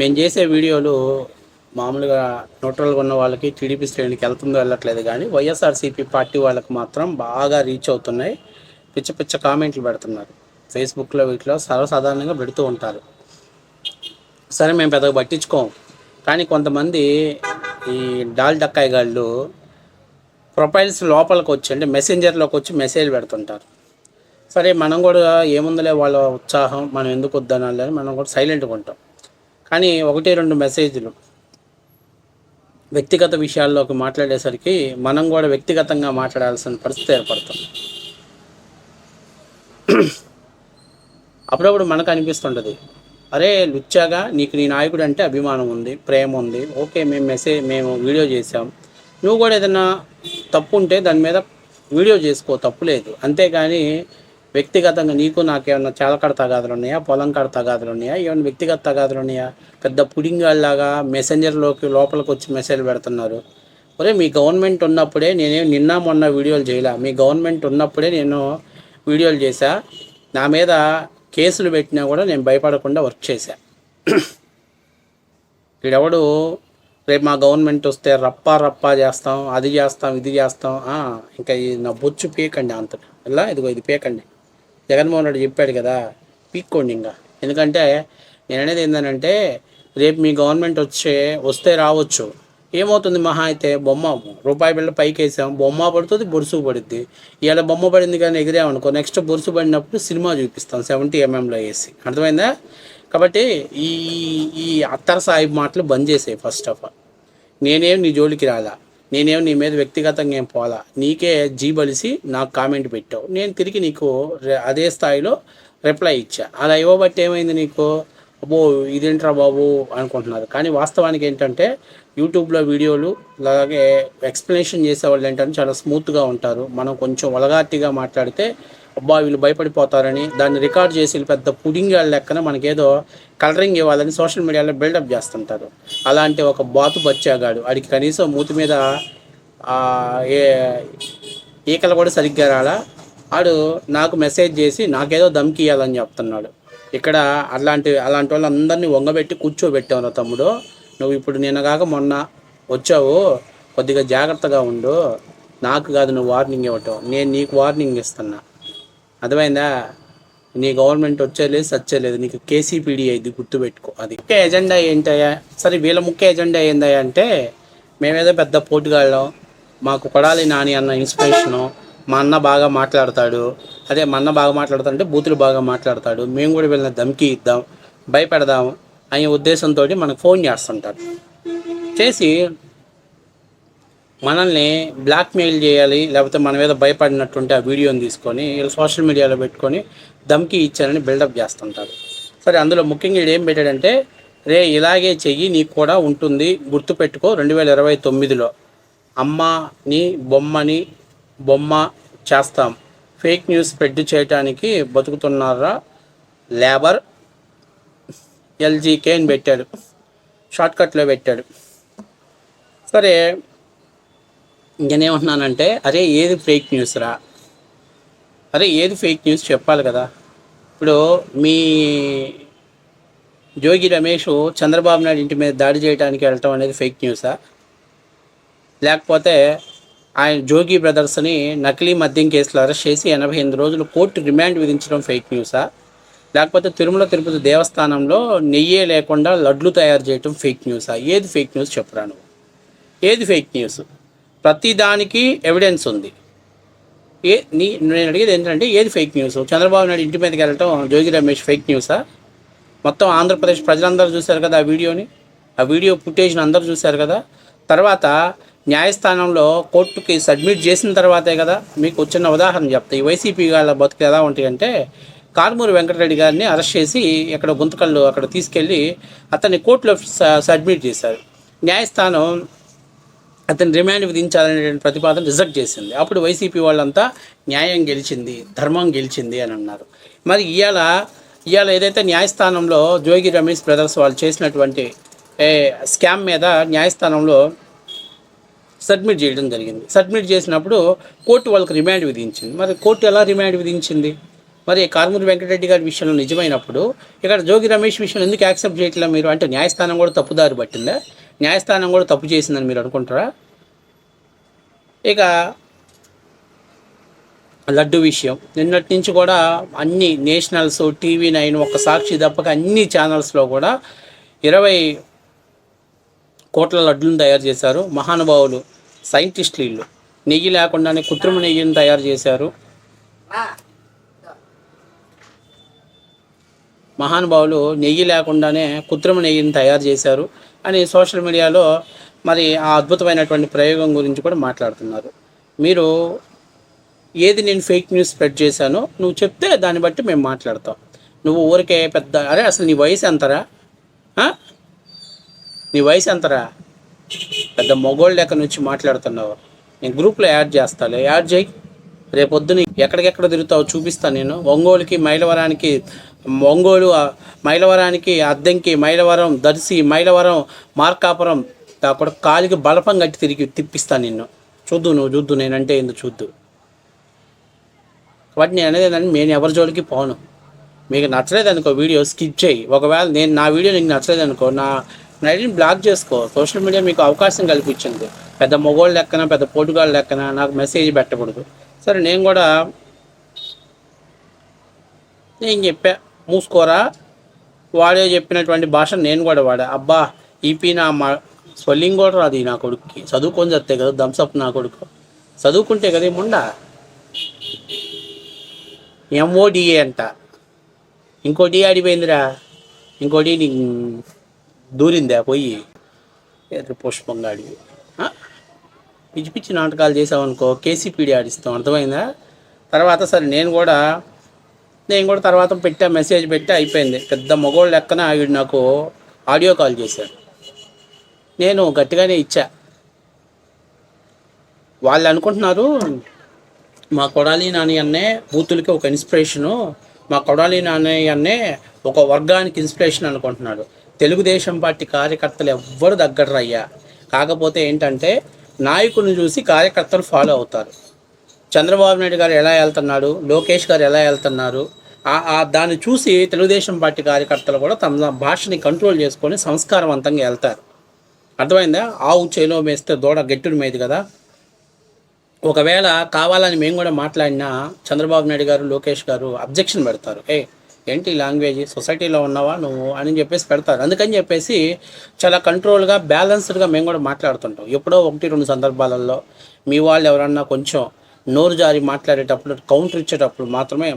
మేము చేసే వీడియోలు మామూలుగా న్యూట్రల్గా ఉన్న వాళ్ళకి టీడీపీ శ్రేణికి వెళ్తుందో వెళ్ళట్లేదు కానీ వైఎస్ఆర్సీపీ పార్టీ వాళ్ళకి మాత్రం బాగా రీచ్ అవుతున్నాయి. పిచ్చ పిచ్చ కామెంట్లు పెడుతున్నారు. ఫేస్బుక్లో వీటిలో సర్వసాధారణంగా పెడుతూ ఉంటారు. సరే మేము పెద్దగా పట్టించుకోం. కానీ కొంతమంది ఈ డాల్ డక్కాయి గాళ్ళు ప్రొఫైల్స్ లోపలికి వచ్చి అంటే మెసెంజర్లోకి వచ్చి మెసేజ్ పెడుతుంటారు. సరే మనం కూడా ఏముందలే వాళ్ళ ఉత్సాహం మనం ఎందుకు వద్దనాలని మనం కూడా సైలెంట్గా ఉంటాం. కానీ ఒకటి రెండు మెసేజ్లు వ్యక్తిగత విషయాల్లోకి మాట్లాడేసరికి మనం కూడా వ్యక్తిగతంగా మాట్లాడాల్సిన పరిస్థితి ఏర్పడుతుంది. అప్పుడప్పుడు మనకు అనిపిస్తుంటుంది అరే లుచ్చాగా నీకు నీ నాయకుడు అంటే అభిమానం ఉంది ప్రేమ ఉంది ఓకే మేము మెసేజ్ మేము వీడియో చేసాం నువ్వు కూడా ఏదైనా తప్పు ఉంటే దాని మీద వీడియో చేసుకో తప్పు లేదు. అంతేగాని వ్యక్తిగతంగా నీకు నాకేమన్నా చేలకడ తగాదులు ఉన్నాయా? పొలం కాడ తగాదులు ఉన్నాయా? ఏమైనా వ్యక్తిగత తగాదులు ఉన్నాయా? పెద్ద పుడింగాళ్ళలాగా మెసెంజర్లోకి లోపలికి వచ్చి మెసేజ్ పెడుతున్నారు. ఒరే మీ గవర్నమెంట్ ఉన్నప్పుడే నేనేం నిన్న మొన్న వీడియోలు చేయలే. మీ గవర్నమెంట్ ఉన్నప్పుడే నేను వీడియోలు చేశా. నా మీద కేసులు పెట్టినా కూడా నేను భయపడకుండా వర్క్ చేశా. వీడెవడు రేపు మా గవర్నమెంట్ వస్తే రప్పా రప్పా చేస్తాం అది చేస్తాం ఇది చేస్తాం. ఇంకా నా బొచ్చు పీకండి అంత ఇలా ఇదిగో ఇది పీకండి. జగన్మోహన్ రెడ్డి చెప్పాడు కదా పీక్కోండి ఇంకా. ఎందుకంటే నేను అనేది ఏంటంటే రేపు మీ గవర్నమెంట్ వచ్చే వస్తే రావచ్చు. ఏమవుతుంది మహా అయితే బొమ్మ రూపాయి బిళ్ళ పైకి వేసాం బొమ్మ పడుతుంది బొరుసు పడుద్ది. ఇలా బొమ్మ పడింది కానీ ఎగిరామనుకో నెక్స్ట్ బొరుసు పడినప్పుడు సినిమా చూపిస్తాం సెవెంటీ ఎంఎంలో వేసి అర్థమైందా? కాబట్టి ఈ ఈ అత్తర సాహిబ్ మాటలు బంద్ చేసాయి ఫస్ట్ ఆఫ్ ఆల్ నేనేం నీ జోలికి రాలా? నేనేం నీ మీద వ్యక్తిగతంగా ఏం పోలా నీకే జీబలిసి నాకు కామెంట్ పెట్టావు. నేను తిరిగి నీకు అదే స్థాయిలో రిప్లై ఇచ్చా. అలా ఇవ్వబట్టి ఏమైంది నీకు? అబ్బో ఇదేంట్రా బాబు అనుకుంటున్నారు. కానీ వాస్తవానికి ఏంటంటే యూట్యూబ్లో వీడియోలు అలాగే ఎక్స్ప్లెనేషన్ చేసేవాళ్ళు ఏంటంటే చాలా స్మూత్గా ఉంటారు. మనం కొంచెం వలగాటిగా మాట్లాడితే అబ్బా వీళ్ళు భయపడిపోతారని దాన్ని రికార్డ్ చేసి పెద్ద పుడింగ్ లెక్కన మనకేదో కలరింగ్ ఇవ్వాలని సోషల్ మీడియాలో బిల్డప్ చేస్తుంటారు. అలాంటి ఒక బాతు బచ్చాగాడు. వాడికి కనీసం మూతి మీద ఏ ఈకలు కూడా సరిగ్గా రాలా. ఆడు నాకు మెసేజ్ చేసి నాకేదో దమ్కి ఇవ్వాలని చెప్తున్నాడు. ఇక్కడ అలాంటి అలాంటి వాళ్ళందరినీ వంగబెట్టి కూర్చోబెట్టావు తమ్ముడు. నువ్వు ఇప్పుడు నిన్నగాక మొన్న వచ్చావు. కొద్దిగా జాగ్రత్తగా ఉండు. నాకు కాదు నువ్వు వార్నింగ్ ఇవ్వటం. నేను నీకు వార్నింగ్ ఇస్తున్నా. అర్థమైందా? నీ గవర్నమెంట్ వచ్చేలేదు సచ్చేలేదు. నీకు కేసీపీడీ అయింది గుర్తుపెట్టుకో. అది ముఖ్య ఎజెండా ఏంటయ్యా? సరే వీళ్ళ ముఖ్య ఎజెండా ఏందయ్యా అంటే మేమేదో పెద్ద పోటుగాళ్ళం. మాకు కొడాలి నాని అన్న ఇన్స్పిరేషను మా అన్న బాగా మాట్లాడతాడు. అదే మా అన్న బాగా మాట్లాడతాడు అంటే బూతులు బాగా మాట్లాడతాడు. మేము కూడా వీళ్ళని ధమ్కి ఇద్దాం భయపెడదాం అనే ఉద్దేశంతో మనకు ఫోన్ చేస్తుంటారు. చేసి మనల్ని బ్లాక్మెయిల్ చేయాలి లేకపోతే మన మీద భయపడినట్టుంటే ఆ వీడియోని తీసుకొని వీళ్ళు సోషల్ మీడియాలో పెట్టుకొని దమ్కి ఇచ్చారని బిల్డప్ చేస్తుంటారు. సరే అందులో ముఖ్యంగా వీడు ఏం పెట్టాడంటే రే ఇలాగే చెయ్యి నీకు కూడా ఉంటుంది గుర్తుపెట్టుకో రెండు వేల ఇరవై తొమ్మిదిలో అమ్మని బొమ్మని బొమ్మ చేస్తాం. ఫేక్ న్యూస్ స్ప్రెడ్ చేయడానికి బతుకుతున్నారా? లేబర్ ఎల్జీకే అని పెట్టాడు. షార్ట్కట్లో పెట్టాడు. సరే ఇంకేమంటున్నానంటే అరే ఏది ఫేక్ న్యూస్ రా? అరే ఏది ఫేక్ న్యూస్ చెప్పాలి కదా? ఇప్పుడు మీ జోగి రమేష్ చంద్రబాబు నాయుడు ఇంటి మీద దాడి చేయడానికి వెళ్ళటం అనేది ఫేక్ న్యూసా లేకపోతే ఆయన జోగి బ్రదర్స్ని నకిలీ మద్యం కేసులో అరెస్ట్ చేసి ఎనభై ఎనిమిది రోజులు కోర్టు రిమాండ్ విధించడం ఫేక్ న్యూసా లేకపోతే తిరుమల తిరుపతి దేవస్థానంలో నెయ్యే లేకుండా లడ్లు తయారు చేయటం ఫేక్ న్యూసా ఏది ఫేక్ న్యూస్ చెప్పరా నువ్వు? ఏది ఫేక్ న్యూస్ ప్రతిదానికి ఎవిడెన్స్ ఉంది. ఏ నీ నేను అడిగేది ఏంటంటే ఏది ఫేక్ న్యూస్ చంద్రబాబు నాయుడు ఇంటి మీదకి వెళ్ళటం జోగి రమేష్ ఫేక్ న్యూసా మొత్తం ఆంధ్రప్రదేశ్ ప్రజలందరూ చూశారు కదా ఆ వీడియోని? ఆ వీడియో ఫుటేజ్ని అందరూ చూశారు కదా? తర్వాత న్యాయస్థానంలో కోర్టుకి సబ్మిట్ చేసిన తర్వాతే కదా మీకు వచ్చిన ఉదాహరణ చెప్తా. ఈ వైసీపీ వాళ్ళ బతుకు ఎలా ఉంటాయంటే కారుమూరి వెంకటరెడ్డి గారిని అరెస్ట్ చేసి ఇక్కడ గుంతకల్లు అక్కడ తీసుకెళ్ళి అతన్ని కోర్టులో సబ్మిట్ చేశారు. న్యాయస్థానం అతని రిమాండ్ విధించాలనేటువంటి ప్రతిపాదన రిజెక్ట్ చేసింది. అప్పుడు వైసీపీ వాళ్ళంతా న్యాయం గెలిచింది ధర్మం గెలిచింది అని అన్నారు. మరి ఇవాళ ఇవాళ ఏదైతే న్యాయస్థానంలో జోగి రమేష్ బ్రదర్స్ వాళ్ళు చేసినటువంటి స్కామ్ మీద న్యాయస్థానంలో సబ్మిట్ చేయడం జరిగింది. సబ్మిట్ చేసినప్పుడు కోర్టు వాళ్ళకి రిమాండ్ విధించింది. మరి కోర్టు ఎలా రిమాండ్ విధించింది? మరి కారుమూరి వెంకటరెడ్డి గారి విషయంలో నిజమైనప్పుడు ఇక్కడ జోగి రమేష్ విషయంలో ఎందుకు యాక్సెప్ట్ చేయట్లేదు మీరు? అంటే న్యాయస్థానం కూడా తప్పుదారి పట్టిందా? న్యాయస్థానం కూడా తప్పు చేసిందని మీరు అనుకుంటారా? ఇక లడ్డు విషయం. నిన్నటి నుంచి కూడా అన్ని నేషనల్స్ టీవీ నైన్ ఒక సాక్షి తప్పక అన్ని ఛానల్స్లో కూడా ఇరవై కోట్ల లడ్డులను తయారు చేశారు. మహానుభావులు సైంటిస్టులు వీళ్ళు. నెయ్యి లేకుండానే కృత్రిమ నెయ్యిని తయారు చేశారు. మహానుభావులు నెయ్యి లేకుండానే కృత్రిమ నెయ్యిని తయారు చేశారు అని సోషల్ మీడియాలో మరి ఆ అద్భుతమైనటువంటి ప్రయోగం గురించి కూడా మాట్లాడుతున్నారు. మీరు ఏది నేను ఫేక్ న్యూస్ స్ప్రెడ్ చేశానో నువ్వు చెప్తే దాన్ని బట్టి మేము మాట్లాడతాం. నువ్వు ఊరికే పెద్ద అరే అసలు నీ వయసు ఎంతరా? నీ వయసు ఎంతరా? పెద్ద మొగోళ్ళ లెక్క నుంచి మాట్లాడుతున్నావు. నేను గ్రూప్లో యాడ్ చేస్తాలే. యాడ్ చేయి. రేపొద్దున ఎక్కడికెక్కడ తిరుగుతావు చూపిస్తాను నేను. ఒంగోలుకి మైలవరానికి ఒంగోలు మైలవరానికి అద్దెంకి మైలవరం దర్శి మైలవరం మార్కాపురం అక్కడ కాలికి బలపం కట్టి తిరిగి తిప్పిస్తాను నిన్ను. చూద్దు నువ్వు చూద్దు నేనంటే ఏందో చూద్దు. కాబట్టి నేను అనేది ఏంటంటే నేను ఎవరి జోలికి పోను. మీకు నచ్చలేదు అనుకో వీడియో స్కిప్ చేయి. ఒకవేళ నేను నా వీడియో నీకు నచ్చలేదు అనుకో నా నైట్ని బ్లాక్ చేసుకో. సోషల్ మీడియా మీకు అవకాశం కల్పించింది. పెద్ద మొగోళ్ళు లెక్కన పెద్ద పోటుగాళ్ళ లెక్కన నాకు మెసేజ్ పెట్టకూడదు. సరే నేను కూడా నేను చెప్పా మూసుకోరా. వాడే చెప్పినటువంటి భాష నేను కూడా వాడా. అబ్బా ఈపీ నా మా స్వెల్లింగ్ కూడా రాదు నా కొడుక్కి. చదువుకొని చెప్తే కదా థమ్స్అప్ నా కొడుకు. చదువుకుంటే కదా ఏముండా? ఎంఓడిఏ అంట. ఇంకోటి ఆడిపోయిందిరా. ఇంకోటి నీ దూరిందా పోయి? ఎదురు పుష్పంగా అడిగి పిచ్చి పిచ్చి నాటకాలు చేసావనుకో కేసీపీడీ ఆడిస్తాం. అర్థమైందా? తర్వాత సరే నేను కూడా నేను కూడా తర్వాత పెట్టా మెసేజ్ పెట్టి అయిపోయింది. పెద్ద మగోళ్ళు లెక్కన ఆవిడ నాకు ఆడియో కాల్ చేశాడు నేను గట్టిగానే ఇచ్చా. వాళ్ళు అనుకుంటున్నారు మా కొడాలి నాని అన్నే బూతులకి ఒక ఇన్స్పిరేషను మా కొడాలి నాని అన్నే ఒక వర్గానికి ఇన్స్పిరేషన్ అనుకుంటున్నాడు. తెలుగుదేశం పార్టీ కార్యకర్తలు ఎవ్వరు దగ్గర అయ్యా కాకపోతే ఏంటంటే నాయకుడిని చూసి కార్యకర్తలు ఫాలో అవుతారు. చంద్రబాబు నాయుడు గారు ఎలా వెళ్తున్నాడు? లోకేష్ గారు ఎలా వెళ్తున్నారు? దాన్ని చూసి తెలుగుదేశం పార్టీ కార్యకర్తలు కూడా తమ భాషని కంట్రోల్ చేసుకొని సంస్కారవంతంగా వెళ్తారు. అర్థమైందా? ఆవు చేలో మేస్తే దూడ గెట్టుడు మేది కదా? ఒకవేళ కావాలని మేము కూడా మాట్లాడినా చంద్రబాబు నాయుడు గారు లోకేష్ గారు అబ్జెక్షన్ పెడతారు. ఏ ఏంటి లాంగ్వేజ్? సొసైటీలో ఉన్నావా నువ్వు? అని చెప్పేసి పెడతారు. అందుకని చెప్పేసి చాలా కంట్రోల్గా బ్యాలెన్స్డ్గా మేము కూడా మాట్లాడుతుంటాం. ఎప్పుడో ఒకటి రెండు సందర్భాలలో మీ వాళ్ళు ఎవరన్నా కొంచెం నోరు జారి మాట్లాడేటప్పుడు కౌంటర్ ఇచ్చేటప్పుడు మాత్రమే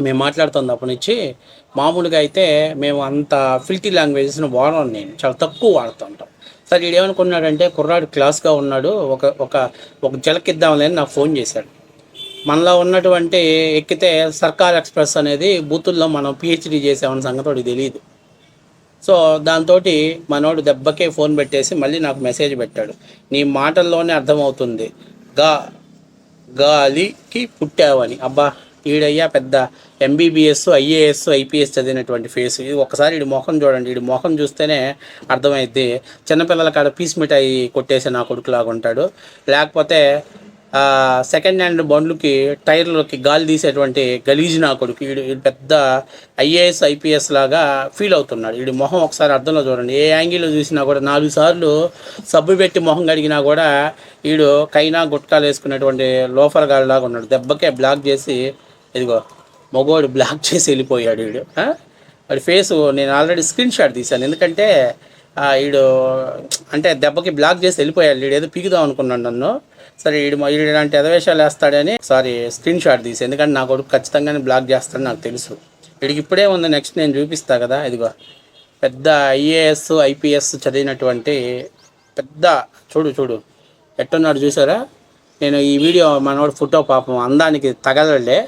మేము మాట్లాడుతుంది. అప్పటి నుంచి మామూలుగా అయితే మేము అంత ఫిల్టీ లాంగ్వేజెస్ని వాడను నేను. చాలా తక్కువ వాడుతుంటాం సరే ఈడు ఏమనుకున్నాడంటే కుర్రాడు క్లాస్గా ఉన్నాడు. ఒక ఒక ఒక జలకిద్దామని నాకు ఫోన్ చేశాడు. మనలో ఉన్నటువంటి ఎక్కితే సర్కార్ ఎక్స్ప్రెస్ అనేది బూతుల్లో మనం పిహెచ్డి చేసామన్న సంగతి వాడికి తెలియదు సో దాంతో మనోడు దెబ్బకే ఫోన్ పెట్టేసి మళ్ళీ నాకు మెసేజ్ పెట్టాడు. నీ మాటల్లోనే అర్థమవుతుంది. గా గాలికి పుట్టావని. అబ్బా ఈడయ్యా పెద్ద ఎంబీబీఎస్ ఐఏఎస్ ఐపీఎస్ చదివినటువంటి ఫేస్ ఇది ఒకసారి వీడి మొహం చూడండి. వీడి మొహం చూస్తేనే అర్థమైద్ది. చిన్నపిల్లల కాడ పీస్ మిఠాయి కొట్టేసి నా కొడుకులాగా ఉంటాడు లేకపోతే సెకండ్ హ్యాండ్ బండ్లకి టైర్లకి గాలి తీసేటువంటి గలీజ్ నా కొడుకు. వీడు వీడు పెద్ద ఐఏఎస్ ఐపీఎస్ లాగా ఫీల్ అవుతున్నాడు. వీడి మొహం ఒకసారి అర్థంలో చూడండి. ఏ యాంగిల్లో చూసినా కూడా నాలుగు సార్లు సబ్బు పెట్టి మొహం కడిగినా కూడా వీడు కైనా గుట్కాలు వేసుకునేటువంటి లోఫర్ గాడి లాగా ఉన్నాడు. దెబ్బకే బ్లాక్ చేసి ఇదిగో మగోడు బ్లాక్ చేసి వెళ్ళిపోయాడు వీడు వాడి ఫేసు నేను ఆల్రెడీ స్క్రీన్ షాట్ తీశాను. ఎందుకంటే వీడు అంటే దెబ్బకి బ్లాక్ చేసి వెళ్ళిపోయాడు. వీడు ఏదో పీకుదాం అనుకున్నాడు నన్ను. సరే వీడు వీడు ఇలాంటి ఎదవేషాలు వేస్తాడని సారీ స్క్రీన్ షాట్ తీసి ఎందుకంటే నా కొడుకు ఖచ్చితంగానే బ్లాక్ చేస్తాడని నాకు తెలుసు. వీడికి ఇప్పుడే ఉంది నెక్స్ట్ నేను చూపిస్తా కదా ఇదిగో. పెద్ద ఐఏఎస్ ఐపీఎస్ చదివినటువంటి పెద్ద చూడు చూడు. ఎట్టున్నాడు చూసారా? నేను ఈ వీడియో మనోడు ఫోటో పాపం అందానికి తగలలే.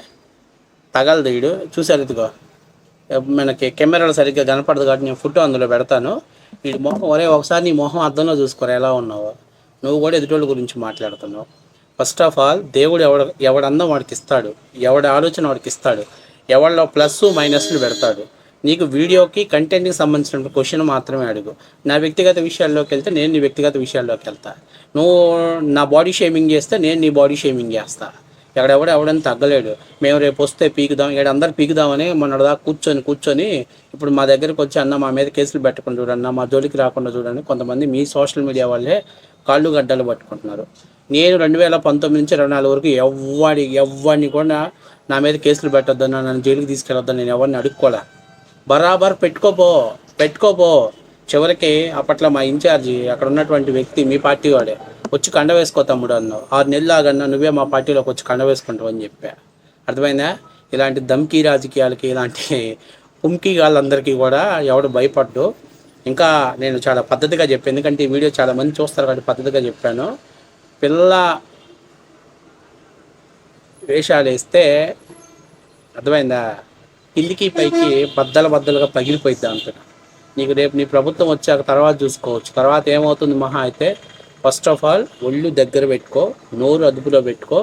తగలదు వీడు చూసారు ఇదిగో. మనకి కెమెరాలు సరిగ్గా కనపడదు కాబట్టి నేను ఫోటో అందులో పెడతాను. వీడి మొహం ఒరే ఒకసారి నీ మొహం అద్దంలో చూసుకోరా ఎలా ఉన్నావో. నువ్వు కూడా ఎదుటోళ్ళ గురించి మాట్లాడుతున్నావు. ఫస్ట్ ఆఫ్ ఆల్ దేవుడు ఎవడ ఎవడందం వాడికి ఇస్తాడు. ఎవడి ఆలోచన వాడికి ఇస్తాడు. ఎవరిలో ప్లస్ మైనస్లు పెడతాడు. నీకు వీడియోకి కంటెంట్కి సంబంధించిన క్వశ్చన్ మాత్రమే అడుగు. నా వ్యక్తిగత విషయాల్లోకి వెళ్తే నేను నీ వ్యక్తిగత విషయాల్లోకి వెళ్తా. నువ్వు నా బాడీ షేమింగ్ చేస్తే నేను నీ బాడీ షేమింగ్ చేస్తా. ఎక్కడెవడ ఎవడని తగ్గలేడు. మేము రేపు వస్తే పీకుదాం ఇక్కడ అందరు పీకుదామని మొన్న కూర్చొని కూర్చొని ఇప్పుడు మా దగ్గరికి వచ్చి అన్న మా మీద కేసులు పెట్టకుండా చూడన్న మా జోలికి రాకుండా చూడండి కొంతమంది మీ సోషల్ మీడియా వాళ్ళే కాళ్ళు గడ్డలు పట్టుకుంటున్నారు. నేను రెండు వేల పంతొమ్మిది నుంచి ఇరవై నాలుగు వరకు ఎవ్వడి ఎవ్వడిని కూడా నా మీద కేసులు పెట్టొద్దన్న నన్ను జైలుకి తీసుకెళ్ళొద్దని నేను ఎవరిని అడుక్కోలే. బరాబర్ పెట్టుకోపో పెట్టుకోపో చివరికి అప్పట్లో మా ఇన్ఛార్జి అక్కడ ఉన్నటువంటి వ్యక్తి మీ పార్టీ వాడే వచ్చి కండ వేసుకో తమ్ముడు అన్నావు. ఆరు నెలలు ఆగన్నా నువ్వే మా పార్టీలోకి వచ్చి కండ వేసుకుంటావు అని చెప్పా. అర్థమైందా? ఇలాంటి దమ్కీ రాజకీయాలకి ఇలాంటి పుంకీ వాళ్ళందరికీ కూడా ఎవడు భయపడ్డు. ఇంకా నేను చాలా పద్ధతిగా చెప్పాను. ఎందుకంటే ఈ వీడియో చాలా మంది చూస్తారు కాబట్టి పద్ధతిగా చెప్పాను. పిల్ల వేషాలు వేస్తే అర్థమైందా? కిందికి పైకి బద్దలు బద్దలుగా పగిలిపోయిద్ది అంటున్నా. నీకు రేపు నీ ప్రభుత్వం వచ్చాక తర్వాత చూసుకోవచ్చు. తర్వాత ఏమవుతుంది మహా అయితే ఫస్ట్ ఆఫ్ ఆల్ ఒళ్ళు దగ్గర పెట్టుకో నోరు అదుపులో పెట్టుకో